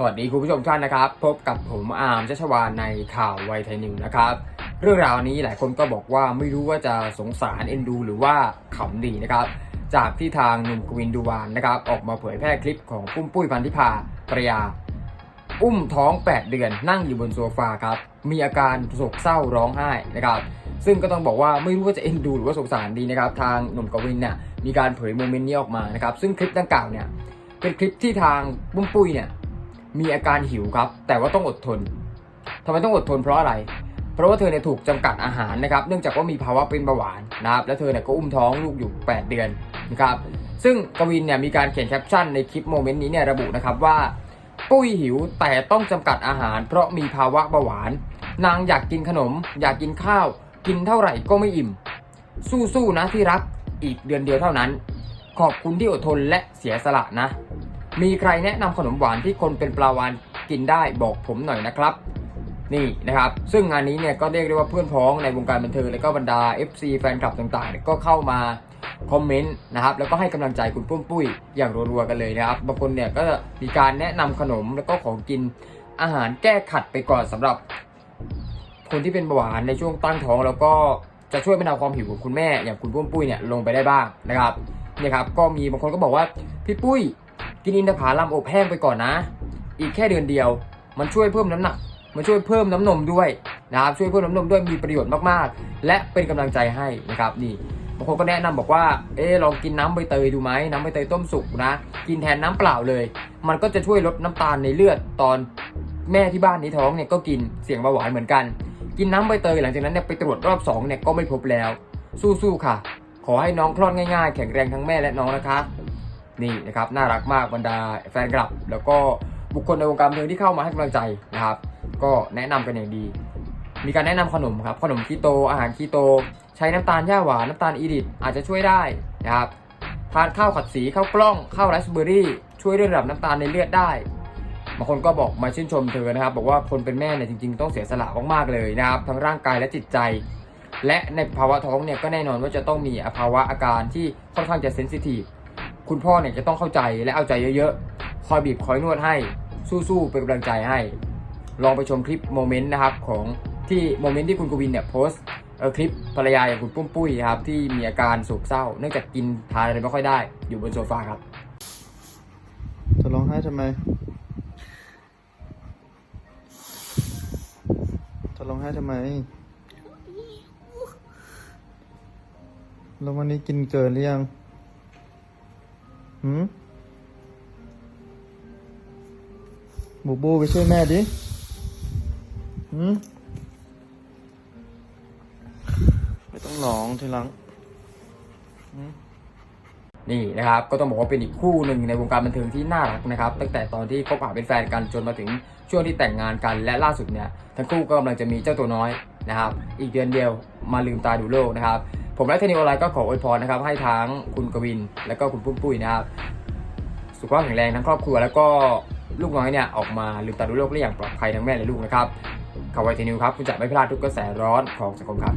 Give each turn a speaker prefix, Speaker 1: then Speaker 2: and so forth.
Speaker 1: สวัสดีคุณผู้ชมท่านนะครับ พบกับผมอาร์มชัชวานในข่าวไวไทยนิวนะครับ เรื่องราวนี้หลายคนก็บอกว่าไม่รู้ว่าจะสงสารเอ็นดู หรือว่าขำดีนะครับ จากที่ทางหนุ่มกวินดูวานนะครับออกมาเผยแพร่คลิปของปุ้มปุ้ยพันธิพาภรรยา อุ้มท้อง 8 เดือนนั่งอยู่บนโซฟาครับ มีอาการโศกเศร้าร้องไห้นะครับซึ่งก็ต้องบอกว่าไม่รู้ว่าจะเอ็นดูหรือว่าสงสารดีนะครับ ทางหนุ่มกวินเนี่ยมีการเผยโมเมนต์นี้ออกมานะครับซึ่งคลิปดังกล่าวเนี่ยเป็นคลิปที่ทางปุ้มปุ้ยเนี่ย มีอาการหิวครับ แต่ว่าต้องอดทนทำไมต้องอดทนเพราะอะไร เพราะว่าเธอเนี่ยถูกจำกัดอาหารนะครับ เนื่องจากว่ามีภาวะเป็นเบาหวานนะครับ และเธอเนี่ยก็อุ้มท้องลูกอยู่ 8 เดือนนะครับ ซึ่งกวินเนี่ยมีการเขียนแคปชั่นในคลิปโมเมนต์นี้เนี่ยระบุนะครับว่าปุ้ยหิวแต่ต้องจำกัดอาหาร เพราะมีภาวะเบาหวาน นางอยากกินขนม อยากกินข้าว กินเท่าไหร่ก็ไม่อิ่ม สู้ๆนะที่รักอีกเดือนเดียวเท่านั้น ขอบคุณที่อดทนและเสียสละนะ มีใครแนะนำขนมหวานที่คนเป็นปลาวานกินได้บอกผมหน่อยนะครับ นี่นะครับ ซึ่งงานนี้เนี่ยก็เรียกได้ว่าเพื่อนพ้องในวงการบันเทิงและก็บรรดา FC แฟนคลับต่างๆ ก็เข้ามาคอมเมนต์นะครับแล้วก็ให้กำลังใจคุณปุ้มปุ้ยอย่างรัวๆกันเลยนะครับบางคนเนี่ยก็มีการแนะนำขนมแล้วก็ของกินอาหารแก้ขัดไปก่อนสำหรับ คนที่เป็นเบาหวานในช่วงตั้งท้อง แล้วก็จะช่วยบรรเทาความหิวของคุณแม่อย่างคุณปุ้มปุ้ยเนี่ยลงไปได้บ้างนะครับเนี่ยครับก็มีบางคนก็บอกว่าพี่ปุ้ย กินอินทผลัมอบแห้งไปก่อนนะ อีกแค่เดือนเดียว มันช่วยเพิ่มน้ำหนัก มันช่วยเพิ่มน้ำนมด้วยนะครับช่วยเพิ่มน้ำนมด้วยมีประโยชน์มากๆ และเป็นกำลังใจให้นะครับนี่บางคนก็แนะนำบอกว่า เออลองกินน้ำใบเตยดูไหมน้ำใบเตยต้มสุกนะ กินแทนน้ำเปล่าเลย มันก็จะช่วยลดน้ำตาลในเลือดตอนแม่ที่บ้านนี้ท้องเนี่ยก็กินเสี่ยงเบาหวานเหมือนกัน กินน้ำใบเตยหลังจากนั้นเนี่ยไปตรวจรอบสองเนี่ยก็ไม่พบแล้ว สู้ๆค่ะ ขอให้น้องคลอดง่ายๆ แข็งแรงทั้งแม่และน้องนะคะ นี่นะครับน่ารักมากบรรดาแฟนคลับ แล้วก็บุคคลในวงการบันเทิงที่เข้ามาให้กำลังใจนะครับ ก็แนะนำกันอย่างดี มีการแนะนำขนมครับขนมคีโตอาหารคีโต ใช้น้ำตาลหญ้าหวานน้ำตาลอีดิทอาจจะช่วยได้นะครับทานข้าวขัดสีข้าวกล้องข้าวไรซ์เบอร์รี่ ช่วยเรื่องระดับน้ำตาลในเลือดได้บางคนก็บอกมาชื่นชมเธอนะครับ บอกว่าคนเป็นแม่เนี่ยจริง ๆ ต้องเสียสละมากๆเลยนะครับทั้งร่างกายและจิตใจ และในภาวะท้องเนี่ยก็แน่นอนว่าจะต้องมีภาวะอาการที่ค่อนข้างจะเซนซิทีฟ คุณพ่อเนี่ยจะต้องเข้าใจและเอาใจเยอะๆ คอยบีบคอยนวดให้ สู้ๆ เป็นกำลังใจให้ ลองไปชมคลิปโมเมนต์นะครับของที่โมเมนต์ที่คุณกวินเนี่ยโพสต์เออคลิปภรรยาอย่างคุณปุ้มปุ้ยนะครับที่มีอาการโศกเศร้า เนื่องจากกินทานอะไรไม่ค่อยได้ อยู่บนโซฟาครับ
Speaker 2: จะร้องไห้ทำไมจะร้องไห้ทำไมแล้ววันนี้กินเกินหรือยัง หืมบูบูไปช่วยแม่ดิหืมไม่ต้องร้องทีหลังหืม
Speaker 1: นี่นะครับก็ต้องบอกว่าเป็นอีกคู่หนึ่งในวงการบันเทิงที่น่ารักนะครับ ตั้งแต่ตอนที่คบหาเป็นแฟนกันจนมาถึงช่วงที่แต่งงานกันและล่าสุดเนี่ยทั้งคู่ก็กำลังจะมีเจ้าตัวน้อยนะครับ อีกเดือนเดียวมาลืมตาดูโลกนะครับ ผมและเทนิโอไลก็ขออวยพรนะครับ ให้ทั้งคุณกวิน และก็คุณปุ้มปุ้ยนะครับ สุขภาพแข็งแรงทั้งครอบครัว แล้วก็ลูกน้อยเนี่ยออกมาลืมตาดูโลกได้อย่างปลอดภัยทั้งแม่และลูกนะครับข่าวไวทีนิวครับ คุณจะไม่พลาดทุกกระแสร้อนของสังคมครับ